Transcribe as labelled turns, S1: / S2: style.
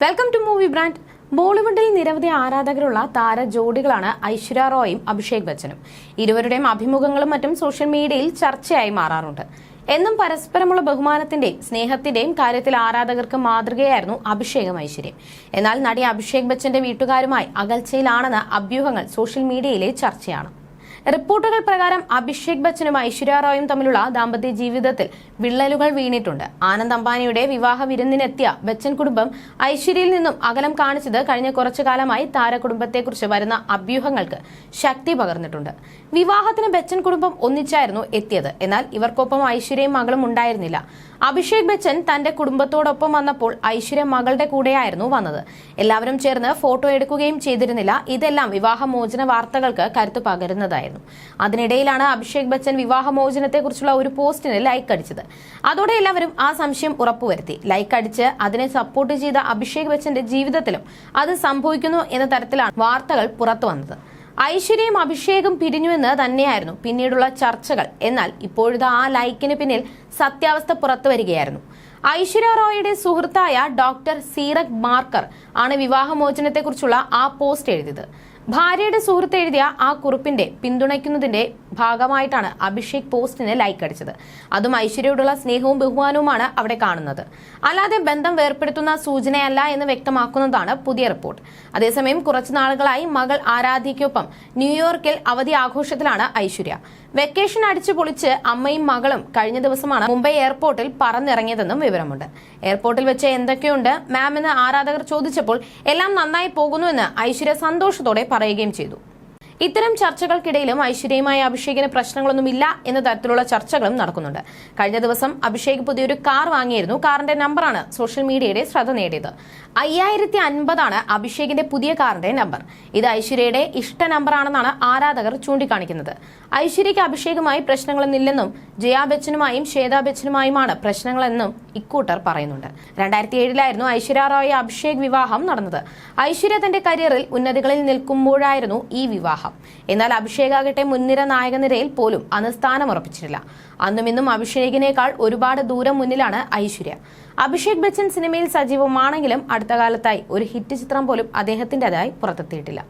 S1: Welcome to movie brand ബോളിവുഡിൽ നിരവധി ആരാധകരുള്ള താര ജോഡികളാണ് ഐശ്വര്യ റോയും അഭിഷേക് ബച്ചനും. ഇരുവരുടെയും അഭിമുഖങ്ങളും മറ്റും സോഷ്യൽ മീഡിയയിൽ ചർച്ചയായി മാറാറുണ്ട്. എന്നും പരസ്പരമുള്ള ബഹുമാനത്തിന്റെയും സ്നേഹത്തിന്റെയും കാര്യത്തിൽ ആരാധകർക്ക് മാതൃകയായിരുന്നു അഭിഷേകം ഐശ്വര്യം. എന്നാൽ നടി അഭിഷേക് ബച്ചന്റെ വീട്ടുകാരുമായി അകൽച്ചയിലാണെന്ന അഭ്യൂഹങ്ങൾ സോഷ്യൽ മീഡിയയിലെ ചർച്ചയാണ്. റിപ്പോർട്ടുകൾ പ്രകാരം അഭിഷേക് ബച്ചനും ഐശ്വര്യ റോയും തമ്മിലുള്ള ദാമ്പത്യ ജീവിതത്തിൽ വിള്ളലുകൾ വീണിട്ടുണ്ട്. ആനന്ദ് അംബാനിയുടെ വിവാഹ വിരുന്നിനെത്തിയ ബച്ചൻ കുടുംബം ഐശ്വര്യയിൽ നിന്നും അകലം കാണിച്ചത് കഴിഞ്ഞ കുറച്ചു കാലമായി താരകുടുംബത്തെക്കുറിച്ച് വരുന്ന അഭ്യൂഹങ്ങൾക്ക് ശക്തി പകർന്നിട്ടുണ്ട്. വിവാഹത്തിന് ബച്ചൻ കുടുംബം ഒന്നിച്ചായിരുന്നു എത്തിയത്. എന്നാൽ ഇവർക്കൊപ്പം ഐശ്വര്യയും മകളും ഉണ്ടായിരുന്നില്ല. അഭിഷേക് ബച്ചൻ തന്റെ കുടുംബത്തോടൊപ്പം വന്നപ്പോൾ ഐശ്വര്യ മകളുടെ കൂടെയായിരുന്നു വന്നത്. എല്ലാവരും ചേർന്ന് ഫോട്ടോ എടുക്കുകയും ചെയ്തിരുന്നില്ല. ഇതെല്ലാം വിവാഹമോചന വാർത്തകൾക്ക് കരുത്തു പകരുന്നതായിരുന്നു. അതിനിടയിലാണ് അഭിഷേക് ബച്ചൻ വിവാഹമോചനത്തെക്കുറിച്ചുള്ള ഒരു പോസ്റ്റിന് ലൈക്ക് അടിച്ചത്. അതോടെ എല്ലാവരും ആ സംശയം ഉറപ്പുവരുത്തി. ലൈക്ക് അടിച്ച് അതിനെ സപ്പോർട്ട് ചെയ്ത അഭിഷേക് ബച്ചന്റെ ജീവിതത്തിലും അത് സംഭവിക്കുന്നു എന്ന തരത്തിലാണ് വാർത്തകൾ പുറത്തു വന്നത്. ഐശ്വര്യയും അഭിഷേകം പിരിഞ്ഞുവെന്ന് തന്നെയായിരുന്നു പിന്നീടുള്ള ചർച്ചകൾ. എന്നാൽ ഇപ്പോഴത്തെ ആ ലൈക്കിന് പിന്നിൽ സത്യാവസ്ഥ പുറത്തു വരികയായിരുന്നു. ഐശ്വര്യ റോയുടെ സുഹൃത്തായ ഡോക്ടർ സീറക് മാർക്കർ ആണ് വിവാഹമോചനത്തെക്കുറിച്ചുള്ള ആ പോസ്റ്റ് എഴുതിയത്. ഭാര്യയുടെ സുഹൃത്ത് എഴുതിയ ആ കുറിപ്പിന്റെ പിന്തുണയ്ക്കുന്നതിന്റെ ഭാഗമായിട്ടാണ് അഭിഷേക് പോസ്റ്റിന് ലൈക്ക് അടിച്ചത്. അതും ഐശ്വര്യയോടുള്ള സ്നേഹവും ബഹുമാനവുമാണ് അവിടെ കാണുന്നത്. അല്ലാതെ ബന്ധം വേർപ്പെടുത്തുന്ന സൂചനയല്ല എന്ന് വ്യക്തമാക്കുന്നതാണ് പുതിയ റിപ്പോർട്ട്. അതേസമയം കുറച്ചു നാളുകളായി മകൾ ആരാധ്യയ്ക്കൊപ്പം ന്യൂയോർക്കിൽ അവധി ആഘോഷത്തിലാണ് ഐശ്വര്യ. വെക്കേഷൻ അടിച്ചു പൊളിച്ച് അമ്മയും മകളും കഴിഞ്ഞ ദിവസമാണ് മുംബൈ എയർപോർട്ടിൽ പറന്നിറങ്ങിയതെന്നും വിവരമുണ്ട്. എയർപോർട്ടിൽ വെച്ച് എന്തൊക്കെയുണ്ട്? മാം എന്ന് ആരാധകർ ചോദിച്ചപ്പോൾ എല്ലാം നന്നായി പോകുന്നുവെന്ന് ഐശ്വര്യ സന്തോഷത്തോടെ പറയുകയും ചെയ്തു. ഇത്തരം ചർച്ചകൾക്കിടയിലും ഐശ്വര്യമായ അഭിഷേകിന് പ്രശ്നങ്ങളൊന്നുമില്ല എന്ന തരത്തിലുള്ള ചർച്ചകളും നടക്കുന്നുണ്ട്. കഴിഞ്ഞ ദിവസം അഭിഷേക് പുതിയൊരു കാർ വാങ്ങിയിരുന്നു. കാറിന്റെ നമ്പറാണ് സോഷ്യൽ മീഡിയയുടെ ശ്രദ്ധ നേടിയത്. അയ്യായിരത്തി അൻപതാണ് അഭിഷേകിന്റെ പുതിയ കാറിന്റെ നമ്പർ. ഇത് ഐശ്വര്യയുടെ ഇഷ്ട നമ്പറാണെന്നാണ് ആരാധകർ ചൂണ്ടിക്കാണിക്കുന്നത്. ഐശ്വര്യയ്ക്ക് അഭിഷേകുമായി പ്രശ്നങ്ങളൊന്നില്ലെന്നും ജയാ ബച്ചനുമായും ശ്വേതാ ബച്ചനുമായുമാണ് പ്രശ്നങ്ങളെന്നും ഇക്കൂട്ടർ പറയുന്നുണ്ട്. രണ്ടായിരത്തി ഏഴിലായിരുന്നു ഐശ്വര്യ റോയ് അഭിഷേക് വിവാഹം നടന്നത്. ഐശ്വര്യ തന്റെ കരിയറിൽ ഉന്നതികളിൽ നിൽക്കുമ്പോഴായിരുന്നു ഈ വിവാഹം. എന്നാൽ അഭിഷേകാകട്ടെ മുൻനിര നായക നിരയിൽ പോലും അന്ന് സ്ഥാനമുറപ്പിച്ചിട്ടില്ല അന്നും ഇന്നും അഭിഷേകിനേക്കാൾ ഒരുപാട് ദൂരം മുന്നിലാണ് ഐശ്വര്യ. അഭിഷേക് ബച്ചൻ സിനിമയിൽ സജീവമാണെങ്കിലും അടുത്ത കാലത്തായി ഒരു ഹിറ്റ് ചിത്രം പോലും അദ്ദേഹത്തിന്റെതായി പുറത്തെത്തിയിട്ടില്ല.